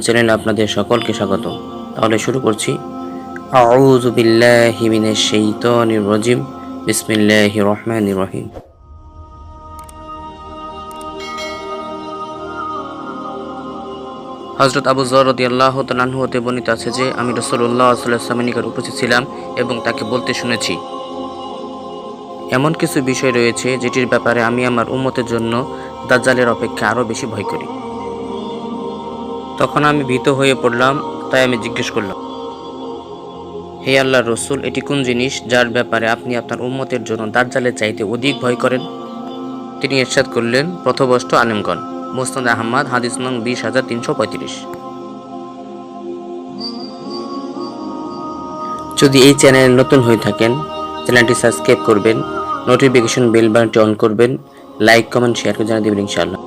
চ্যানেলে আপনাদের সকলকে স্বাগত। তাহলে শুরু করছি। রহিম। হজরত আবু জর রদিয়াল্লাহ তালাহু হতে বর্ণিত আছে যে, আমি রসুল্লাহ সাল্লামের উপস্থিত ছিলাম এবং তাকে বলতে শুনেছি। এমন কিছু বিষয় রয়েছে যেটির ব্যাপারে আমি আমার উম্মতের জন্য দাজ্জালের অপেক্ষা আরও বেশি ভয় করি। তখন আমি ভীত হয়ে পড়লাম, তাই আমি জিজ্ঞেস করলাম, হে আল্লাহ রসুল, এটি কোন জিনিস যার ব্যাপারে আপনি আপনার উম্মতের জন্য দাজ্জালের চাইতে অধিক ভয় করেন? তিনি এরশাদ করলেন প্রথবষ্ট আলিমগণ মুস্তাদ আহমদ, হাদিস নং বিশ হাজার তিনশো পঁয়ত্রিশ। যদি এই চ্যানেলে নতুন হয়ে থাকেন, চ্যানেলটি সাবস্ক্রাইব করবেন, নোটিফিকেশন বেল বাটনটি অন করবেন, লাইক, কমেন্ট, শেয়ার করে জানিয়ে দেবেন ইনশাআল্লাহ।